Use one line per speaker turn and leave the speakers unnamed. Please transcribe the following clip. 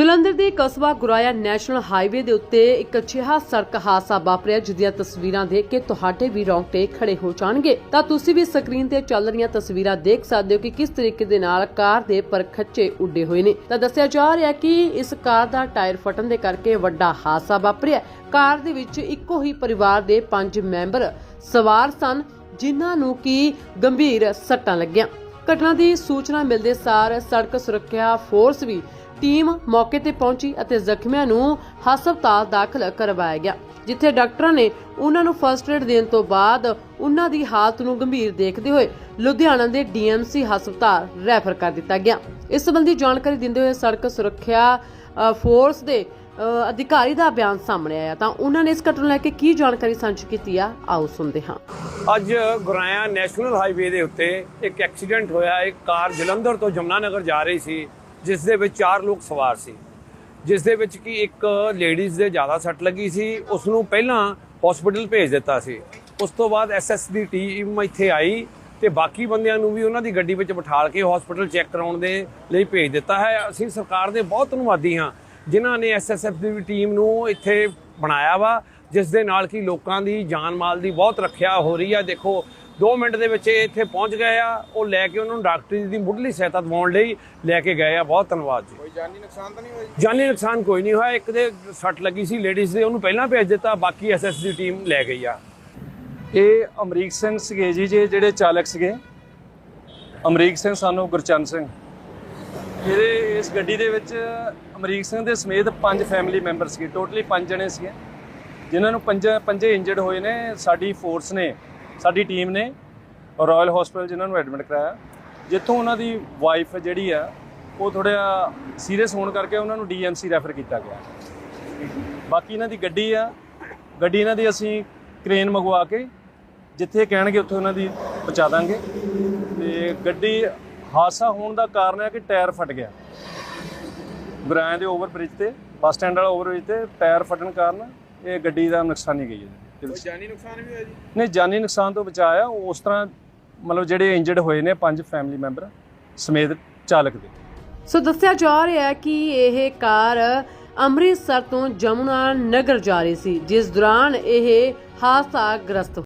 ਜਲੰਧਰ ਦੇ ਕਸਬਾ ਗੁਰਾਇਆ national highway ਦੇ ਉੱਤੇ ਇੱਕ ਅਜਿਹਾ ਸੜਕ ਹਾਦਸਾ ਵਾਪਰਿਆ ਜਿਹਦੀਆਂ ਤਸਵੀਰਾਂ ਦੇਖ ਕੇ ਤੁਹਾਡੇ ਵੀ ਰੌਂਗਟੇ ਖੜੇ ਹੋ ਜਾਣਗੇ। ਤਾਂ ਤੁਸੀਂ ਵੀ ਸਕਰੀਨ ਤੇ ਚੱਲ ਰਹੀਆਂ ਤਸਵੀਰਾਂ ਦੇਖ ਸਕਦੇ ਹੋ ਕਿ ਕਿਸ ਤਰੀਕੇ ਦੇ ਨਾਲ ਕਾਰ ਦੇ ਪਰਖੱਚੇ ਉੱਡੇ ਹੋਏ ਨੇ। ਤਾਂ ਦੱਸਿਆ ਜਾ ਰਿਹਾ ਕਿ ਇਸ ਕਾਰ ਦਾ ਟਾਇਰ ਫਟਣ ਦੇ ਕਰਕੇ ਵੱਡਾ ਹਾਦਸਾ ਵਾਪਰਿਆ। ਕਾਰ ਦੇ ਵਿੱਚ ਇੱਕੋ ਹੀ ਪਰਿਵਾਰ ਦੇ ਪੰਜ ਮੈਂਬਰ ਸਵਾਰ ਸਨ, ਜਿਨ੍ਹਾਂ ਨੂੰ ਕਿ ਗੰਭੀਰ ਸੱਟਾਂ ਲੱਗੀਆਂ। ਘਟਨਾ ਦੀ ਸੂਚਨਾ ਮਿਲਦੇ ਸਾਰ ਸੜਕ ਸੁਰੱਖਿਆ ਫੋਰਸ ਵੀ ਟੀਮ ਮੌਕੇ ਤੇ ਪਹੁੰਚੀ ਅਤੇ ਜ਼ਖਮੀਆਂ ਨੂੰ ਹਸਪਤਾਲ ਦਾਖਲ ਕਰਵਾਇਆ ਗਿਆ, ਜਿੱਥੇ ਡਾਕਟਰਾਂ ਨੇ ਉਹਨਾਂ ਨੂੰ ਫਰਸਟ ਏਡ ਦੇਣ ਤੋਂ ਬਾਅਦ ਉਹਨਾਂ ਦੀ ਹਾਲਤ ਨੂੰ ਗੰਭੀਰ ਦੇਖਦੇ ਹੋਏ ਲੁਧਿਆਣਾ ਦੇ ਡੀਐਮਸੀ ਹਸਪਤਾਲ ਰੈਫਰ ਕਰ ਦਿੱਤਾ ਗਿਆ। ਇਸ ਸੰਬੰਧੀ ਜਾਣਕਾਰੀ ਦਿੰਦੇ ਹੋਏ ਸੜਕ ਸੁਰੱਖਿਆ ਫੋਰਸ ਦੇ ਅਧਿਕਾਰੀ ਦਾ ਬਿਆਨ ਸਾਹਮਣੇ ਆਇਆ। ਤਾਂ ਉਹਨਾਂ ਨੇ ਇਸ ਘਟਨਾ ਲੈ ਕੇ ਕੀ ਜਾਣਕਾਰੀ ਸਾਂਝੀ ਕੀਤੀ ਆ? ਆਓ ਸੁਣਦੇ ਹਾਂ।
ਅੱਜ ਗੁਰਾਇਆ ਨੈਸ਼ਨਲ ਹਾਈਵੇ ਦੇ ਉੱਤੇ ਇੱਕ ਐਕਸੀਡੈਂਟ ਹੋਇਆ। ਇੱਕ ਕਾਰ ਜਲੰਧਰ ਤੋਂ ਜਮਨਾਨਗਰ ਜਾ ਰਹੀ ਸੀ। ਜਿਸ ਦੇ ਵਿੱਚ ਚਾਰ ਲੋਕ ਸਵਾਰ ਸੀ। ਜਿਸ ਦੇ ਵਿੱਚ ਕਿ ਇੱਕ ਲੇਡੀਜ਼ ਦੇ ਜ਼ਿਆਦਾ ਸੱਟ ਲੱਗੀ ਸੀ ਉਸ ਨੂੰ ਪਹਿਲਾਂ ਹਸਪੀਟਲ ਭੇਜ ਦਿੱਤਾ ਸੀ। ਉਸ ਤੋਂ ਬਾਅਦ ਐਸਐਸ ਦੀ ਟੀਮ ਇੱਥੇ ਆਈ ਤੇ ਬਾਕੀ ਬੰਦਿਆਂ ਨੂੰ ਵੀ ਉਹਨਾਂ ਦੀ ਗੱਡੀ ਵਿੱਚ ਬਿਠਾਲ ਕੇ ਹਸਪੀਟਲ ਚੈੱਕ ਕਰਾਉਣ ਦੇ ਲਈ ਭੇਜ ਦਿੱਤਾ ਹੈ। ਅਸੀਂ ਸਰਕਾਰ ਦੇ ਬਹੁਤ ਧੰਨਵਾਦੀ ਹਾਂ, ਜਿਨ੍ਹਾਂ ਨੇ ਐਸਐਸਐਫ ਦੀ ਟੀਮ ਨੂੰ ਇੱਥੇ ਬਣਾਇਆ ਵਾ, ਜਿਸ ਦੇ ਨਾਲ ਕਿ ਲੋਕਾਂ ਦੀ ਜਾਨ ਮਾਲ ਦੀ ਬਹੁਤ ਰੱਖਿਆ ਹੋ ਰਹੀ ਆ। ਦੇਖੋ 2 ਮਿੰਟ ਦੇ ਵਿੱਚ ਇਹ ਇੱਥੇ ਪਹੁੰਚ ਗਏ ਆ ਉਹ ਲੈ ਕੇ ਉਹਨਾਂ ਨੂੰ ਡਾਕਟਰੀ ਦੀ ਮੁੱਢਲੀ ਸਹਾਇਤਾ ਦਿਵਾਉਣ ਲਈ ਲੈ ਕੇ ਗਏ ਆ। ਬਹੁਤ ਧੰਨਵਾਦ ਜੀ।
ਕੋਈ ਜਾਨੀ ਨੁਕਸਾਨ ਤਾਂ ਨਹੀਂ ਹੋਇਆ ਜੀ?
ਜਾਨੀ ਨੁਕਸਾਨ ਕੋਈ ਨਹੀਂ ਹੋਇਆ। ਇੱਕ ਦੇ ਸੱਟ ਲੱਗੀ ਸੀ ਲੇਡੀਜ਼ ਦੇ ਉਹਨੂੰ ਪਹਿਲਾਂ ਭੇਜ ਦਿੱਤਾ ਬਾਕੀ ਐਸਐਸ ਦੀ ਟੀਮ ਲੈ ਗਈ ਆ।
ਇਹ ਅਮਰੀਕ ਸਿੰਘ ਸੀਗੇ ਜੀ ਜੇ ਜਿਹੜੇ ਚਾਲਕ ਸੀਗੇ। ਅਮਰੀਕ ਸਿੰਘ ਸਾਨੂੰ ਗੁਰਚਰਨ ਸਿੰਘ। ਇਹਦੇ ਇਸ ਗੱਡੀ ਦੇ ਵਿੱਚ ਅਮਰੀਕ ਸਿੰਘ ਦੇ ਸਮੇਤ ਪੰਜ ਫੈਮਿਲੀ ਮੈਂਬਰ ਸੀਗੇ। ਟੋਟਲੀ ਪੰਜ ਜਣੇ ਸੀਗੇ। ਜਿਨ੍ਹਾਂ ਨੂੰ ਪੰਜ ਪੰਜੇ ਇੰਜਰਡ ਹੋਏ ਨੇ। ਸਾਡੀ ਫੋਰਸ ਨੇ ਸਾਡੀ ਟੀਮ ਨੇ ਰਾਇਲ ਹਸਪੀਟਲ ਜਿਨ੍ਹਾਂ ਨੂੰ ਐਡਮਿਟ ਕਰਾਇਆ। ਜਿੱਥੋਂ ਉਹਨਾਂ ਦੀ ਵਾਈਫ ਜਿਹੜੀ ਆ, ਉਹ ਥੋੜਾ ਸੀਰੀਅਸ ਹੋਣ ਕਰਕੇ ਉਹਨਾਂ ਨੂੰ ਡੀਐਮਸੀ ਰੈਫਰ ਕੀਤਾ ਗਿਆ। ਬਾਕੀ ਇਹਨਾਂ ਦੀ ਗੱਡੀ ਆ, ਗੱਡੀ ਇਹਨਾਂ ਦੀ ਅਸੀਂ ਕ੍ਰੇਨ ਮੰਗਵਾ ਕੇ ਜਿੱਥੇ ਕਹਿਣਗੇ ਉੱਥੇ ਉਹਨਾਂ ਦੀ ਪਹੁੰਚਾ ਦਾਂਗੇ। ਤੇ ਗੱਡੀ ਹਾਦਸਾ ਹੋਣ ਦਾ ਕਾਰਨ ਹੈ ਕਿ ਟਾਇਰ ਫਟ ਗਿਆ। ਗੁਰਾਇਆ ਦੇ ਓਵਰ ਬ੍ਰਿਜ ਤੇ, ਬੱਸ ਸਟੈਂਡ ਵਾਲਾ ਓਵਰ ਬ੍ਰਿਜ ਤੇ ਟਾਇਰ ਫਟਣ ਕਾਰਨ ਇਹ ਗੱਡੀ ਦਾ ਨੁਕਸਾਨ ਹੀ ਗਈ ਹੈ।
ਕੋਈ ਜਾਨੀ ਨੁਕਸਾਨ ਵੀ ਹੋਇਆ ਜੀ?
ਨਹੀਂ ਜਾਨੀ ਨੁਕਸਾਨ ਤੋਂ ਬਚਾਇਆ। ਉਸ ਤਰ੍ਹਾਂ ਮਤਲਬ ਜਿਹੜੇ ਇੰਜਰਡ ਹੋਏ ਨੇ ਪੰਜ ਫੈਮਿਲੀ ਮੈਂਬਰ ਸਮੇਤ ਚਾਲਕ ਦੇ।
ਸੋ ਦੱਸਿਆ ਜਾ ਰਿਹਾ ਹੈ ਕਿ ਇਹ ਕਾਰ ਅੰਮ੍ਰਿਤਸਰ ਤੋਂ ਜਮੁਨਾ ਨਗਰ ਜਾ ਰਹੀ ਸੀ ਜਿਸ ਦੌਰਾਨ ਇਹ ਹਾਦਸਾ ਗ੍ਰਸਤ